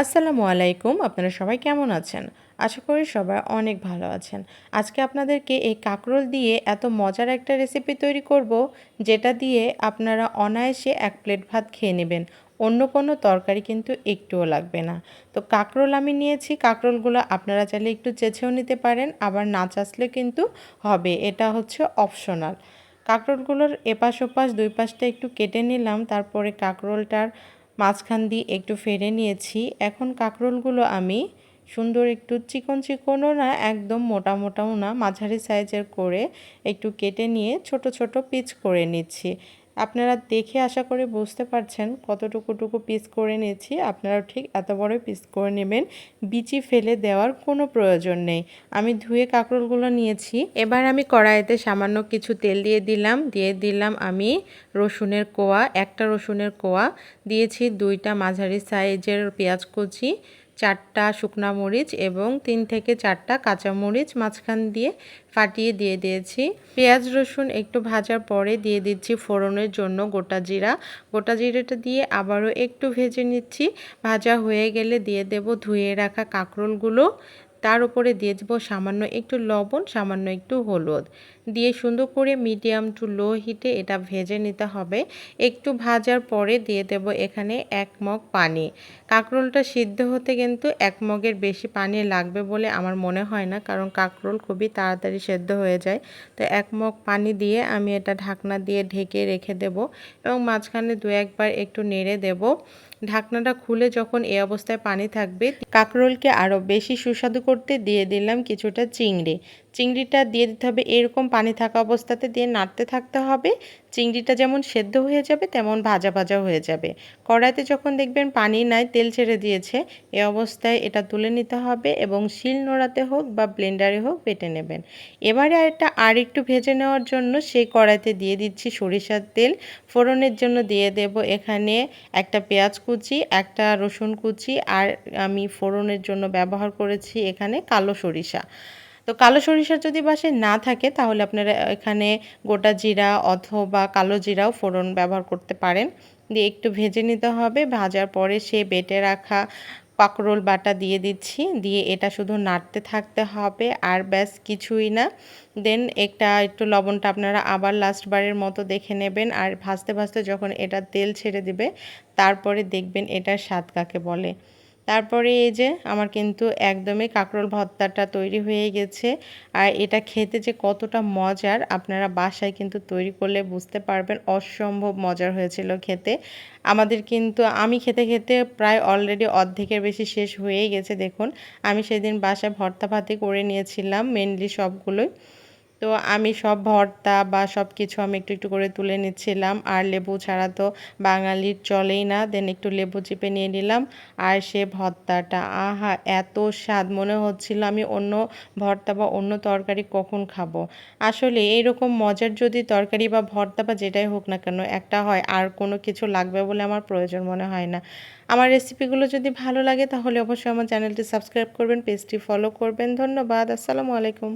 আসসালামু আলাইকুম, আপনারা সবাই কেমন আছেন? আশা করি সবাই অনেক ভালো আছেন। আজকে আপনাদেরকে এই কাঁকরোল দিয়ে এত মজার একটা রেসিপি তৈরি করব, যেটা দিয়ে আপনারা অনায়াসে এক প্লেট ভাত খেয়ে নেবেন। অন্য কোনো তরকারি কিন্তু একটুও লাগবে না। তো কাঁকরোল আমি নিয়েছি, কাঁকরোলগুলো আপনারা চাইলে একটু চেছেও নিতে পারেন, আবার না চাষলে কিন্তু হবে। এটা হচ্ছে অপশনাল কাঁকরোলগুলোর এপাশ ওপাশ, দুই পাশটা একটু কেটে নিলাম, তারপরে কাঁকরোলটার মাঝখান দিয়ে একটু ফেড়ে নিয়েছি। এখন কাঁকরোলগুলো আমি সুন্দর একটু চিকন চিকনও না, একদম মোটা মোটাও না, মাঝারি সাইজের করে একটু কেটে নিয়ে ছোট ছোট পিচ করে নিচ্ছি। আপনারা দেখে আশা করে বুঝতে পারছেন কতটুকুটুকু পিস করে নিয়েছি। আপনারাও ঠিক এত বড় পিস করে নেবেন। বিচি ফেলে দেওয়ার কোনো প্রয়োজন নেই। আমি ধুয়ে কাঁকরোলগুলো নিয়েছি। এবার আমি কড়াইতে সামান্য কিছু তেল দিয়ে দিলাম। দিয়ে দিলাম আমি রসুনের কোয়া, একটা রসুনের কোয়া। দিয়েছি দুইটা মাঝারি সাইজের পেঁয়াজ কুচি চারটা শুকনা মরিচ এবং তিন থেকে চারটা কাঁচা মরিচ মাঝখান দিয়ে ফাটিয়ে দিয়ে দিয়েছি। পেঁয়াজ রসুন একটু ভাজার পরে দিয়ে দিচ্ছি ফোড়নের জন্য গোটা জিরা। গোটা জিরাটা দিয়ে আবারও একটু ভেজে নিচ্ছি। ভাজা হয়ে গেলে দিয়ে দেব ধুয়ে রাখা কাঁকরোলগুলো। তার উপরে দিয়ে দেবো সামান্য একটু লবণ, সামান্য একটু হলুদ। দিয়ে সুন্দর করে মিডিয়াম টু লো হিটে এটা ভেজে নিতে হবে। একটু ভাজার পরে দিয়ে দেব এখানে এক মগ পানি। কাঁকরোলটা সিদ্ধ হতে কিন্তু এক মগের বেশি পানি লাগবে বলে আমার মনে হয় না, কারণ কাঁকরোল খুবই তাড়াতাড়ি সেদ্ধ হয়ে যায়। তো এক মগ পানি দিয়ে আমি এটা ঢাকনা দিয়ে ঢেকে রেখে দেব এবং মাঝখানে দু একবার একটু নেড়ে দেব। ঢাকনাটা খুলে যখন এই অবস্থায় পানি থাকবে কাঁকরোলকে আরও বেশি সুস্বাদু করতে দিয়ে দিলাম কিছুটা চিংড়ি। চিংড়িটা দিয়ে দিতে হবে এরকম পানি থাকা অবস্থাতে দিয়ে নাড়তে থাকতে হবে। চিংড়িটা যেমন সেদ্ধ হয়ে যাবে, তেমন ভাজা ভাজা হয়ে যাবে। কড়াইতে যখন দেখবেন পানি নাই, তেল ছেড়ে দিয়েছে, এ অবস্থায় এটা তুলে নিতে হবে এবং শিল নোড়াতে হোক বা ব্লেন্ডারে হোক বেটে নেবেন। এবারে এটা আর একটু ভেজে নেওয়ার জন্য সেই কড়াইতে দিয়ে দিচ্ছি সরিষার তেল। ফোড়নের জন্য দিয়ে দেব এখানে একটা পেঁয়াজ কুচি, একটা রসুন কুচি আর আমি ফোড়নের জন্য ব্যবহার করেছি এখানে কালো সরিষা। তো কালো সরিষা যদি বাসে না থাকে, তাহলে আপনারা এখানে গোটা জিরা অথবা কালো জিরাও ফোড়ন ব্যবহার করতে পারেন। দিয়ে একটু ভেজে নিতে হবে, ভাজার পরে সে বেটে রাখা পাকরোল বাটা দিয়ে দিচ্ছি। দিয়ে এটা শুধু নাড়তে থাকতে হবে আর ব্যাস কিছুই না। দেন একটা একটু লবণটা আপনারা আবার লাস্টবারের মতো দেখে নেবেন আর ভাজতে ভাজতে যখন এটা তেল ছেড়ে দিবে, তারপরে দেখবেন এটার স্বাদ কাকে বলে। তারপরে এই যে আমার কিন্তু একদমই কাঁকরোল ভর্তাটা তৈরি হয়ে গেছে। আর এটা খেতে যে কতটা মজার আপনারা বাসায় কিন্তু তৈরি করলে বুঝতে পারবেন, অসম্ভব মজার হয়েছিল খেতে। আমাদের কিন্তু, আমি খেতে খেতে প্রায় অলরেডি অর্ধেকের বেশি শেষ হয়েই গেছে, দেখুন। আমি সেদিন বাসায় ভর্তা ভাতি করে নিয়েছিলাম মেনলি সবগুলোই। তো আমি সব ভর্তা বা সব কিছু আমি একটু একটু করে তুলে নিচ্ছিলাম। আর লেবু ছাড়া তো বাঙালির চলেই না। দেন একটু লেবু চিপে নিয়ে নিলাম। আর সে ভর্তাটা, আহা, এত স্বাদ। মনে হচ্ছিল আমি অন্য ভর্তা বা অন্য তরকারি কখন খাব। আসলে এইরকম মজার যদি তরকারি বা ভর্তা বা যেটাই হোক না কেন, একটা হয়, আর কোনো কিছু লাগবে বলে আমার প্রয়োজন মনে হয় না। আমার রেসিপিগুলো যদি ভালো লাগে, তাহলে অবশ্যই আমার চ্যানেলটি সাবস্ক্রাইব করবেন, পেজটি ফলো করবেন। ধন্যবাদ। আসসালামু আলাইকুম।